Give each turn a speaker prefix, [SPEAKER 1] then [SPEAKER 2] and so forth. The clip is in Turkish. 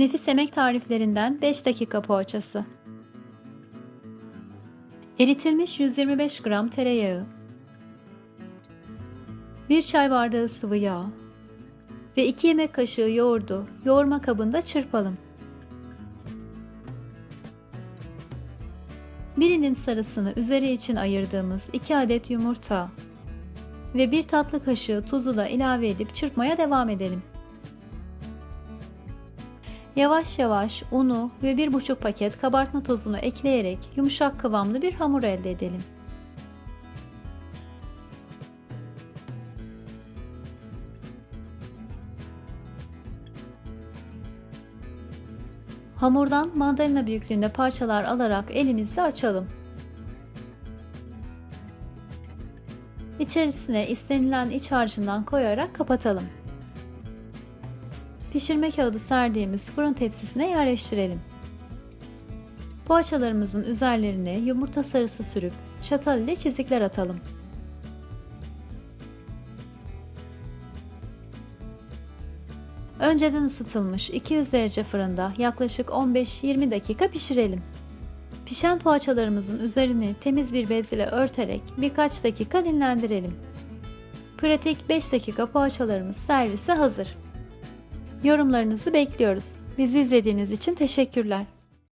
[SPEAKER 1] Nefis yemek tariflerinden 5 dakika poğaçası. Eritilmiş 125 gram tereyağı, 1 çay bardağı sıvı yağ ve 2 yemek kaşığı yoğurdu yoğurma kabında çırpalım. Birinin sarısını üzeri için ayırdığımız 2 adet yumurta ve 1 tatlı kaşığı tuzu da ilave edip çırpmaya devam edelim. Yavaş yavaş unu ve 1,5 paket kabartma tozunu ekleyerek yumuşak kıvamlı bir hamur elde edelim. Hamurdan mandalina büyüklüğünde parçalar alarak elimizle açalım. İçerisine istenilen iç harcından koyarak kapatalım. Pişirme kağıdı serdiğimiz fırın tepsisine yerleştirelim. Poğaçalarımızın üzerlerine yumurta sarısı sürüp çatal ile çizikler atalım. Önceden ısıtılmış 200 derece fırında yaklaşık 15-20 dakika pişirelim. Pişen poğaçalarımızın üzerini temiz bir bez ile örterek birkaç dakika dinlendirelim. Pratik 5 dakika poğaçalarımız servise hazır. Yorumlarınızı bekliyoruz. Bizi izlediğiniz için teşekkürler.